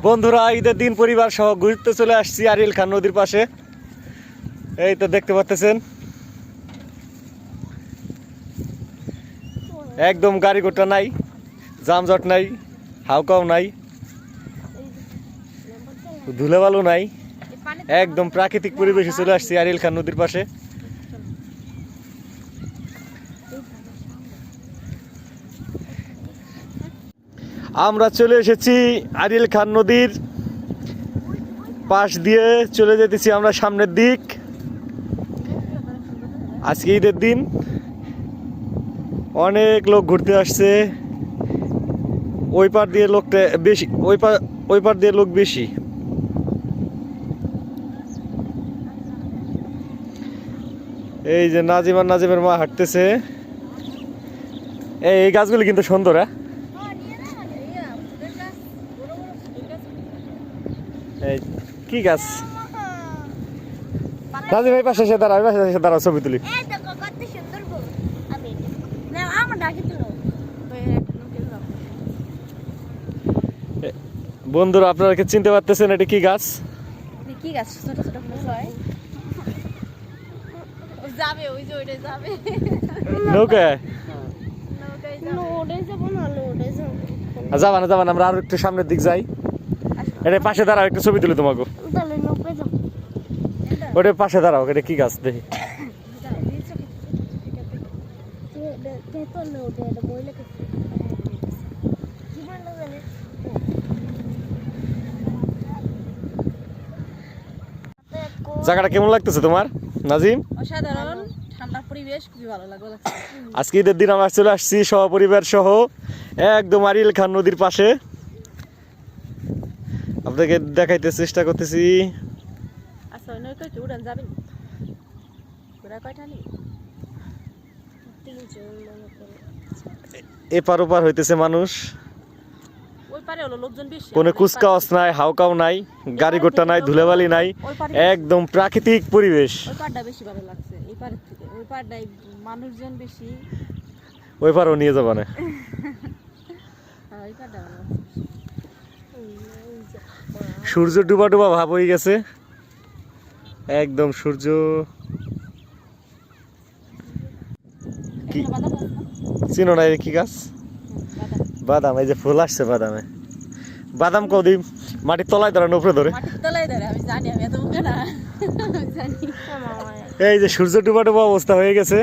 বন্ধুরা, ঈদের দিন পরিবার সহ ঘুরতে চলে আসছি আরিল খান নদীর পাশে। এই তো দেখতে পাচ্ছেন একদম গাড়ি গোটা নাই জামজট নাই হাউকাও নাই, ধুলেবালু নাই। একদম প্রাকৃতিক পরিবেশে চলে আসছি আরিল খান নদীর পাশে। আমরা চলে এসেছি আরিল খান নদীর পাশ দিয়ে চলে যেতেছি আমরা সামনের দিক। আজকে ঈদের দিন। অনেক লোক ঘুরতে আসছে। ওই পার দিয়ে লোকটা বেশি, ওই পার ওই পার দিয়ে লোক বেশি। এই যে নাজিম আর নাজিমের মা হাঁটতেছে। এই গাছগুলি কিন্তু সুন্দর হ্যাঁ? কি গাছ? নাজিম এই পাশে এসে দাঁড়া পাশে এসে দাঁড়া ছবি তুলি। বন্ধুরা আপনারা কি চিনতে পারতেছেন এটা কি গাছ? কি গাছ? ছোট ছোট ফুল হয়। যাবে ওই যে ওইটা যাবে। নৌকা না লোডে যাবা না যাবা না আমরা আরও একটু সামনের দিক যাই। এটা পাশে দাঁড়াও একটু ছবি তুলি তোমাকে। ওটা পাশে দাঁড়াও এটা কি গাছ দেখি। জায়গাটা কেমন লাগতেছে তোমার নাজিম? অসাধারণ ঠান্ডা পরিবেশ খুবই ভালো লাগল আজকে ঈদের দিন আমরা চলে আসছি সহপরিবার সহ একদম আরিল খান নদীর পাশে। আপনাকে দেখাইতে চেষ্টা করতেছি। যাবেন। এপার ওপার হইতেছে মানুষ। কোনো কুচকাওয়াজ নাই হাউকাও নাই গাড়ি গোটা নাই ধুলেবালি নাই একদম প্রাকৃতিক পরিবেশ। ওই পারও নিয়ে যাবা সূর্য ডুবা ডুবা ভাব হয়ে গেছে। একদম সূর্য। কি? চিনো না কি গাছ? বাদাম। এই যে ফুল আসছে বাদামে। বাদাম কদি মাটির তলায় ধরে উপরে ধরে। এই যে সূর্য ডুবা ডুবা অবস্থা হয়ে গেছে।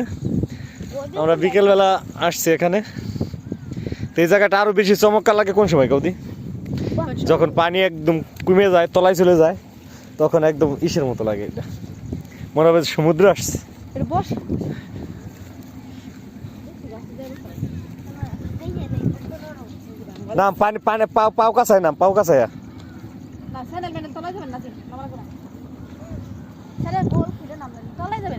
আমরা বিকেলবেলা আসছি এখানে। তো এই জায়গাটা আরও বেশি চমৎকার লাগে কোন সময় কৌদি যখন পানি একদম কমে যায় তলায় চলে যায় তখন একদম ইসের মতো লাগে এটা। মনে হবে সমুদ্র আসছে। না পানি পানি পাও পাও কাছায় না পাও কাছায়। তলায় যাবেন না তলায় যাবেন?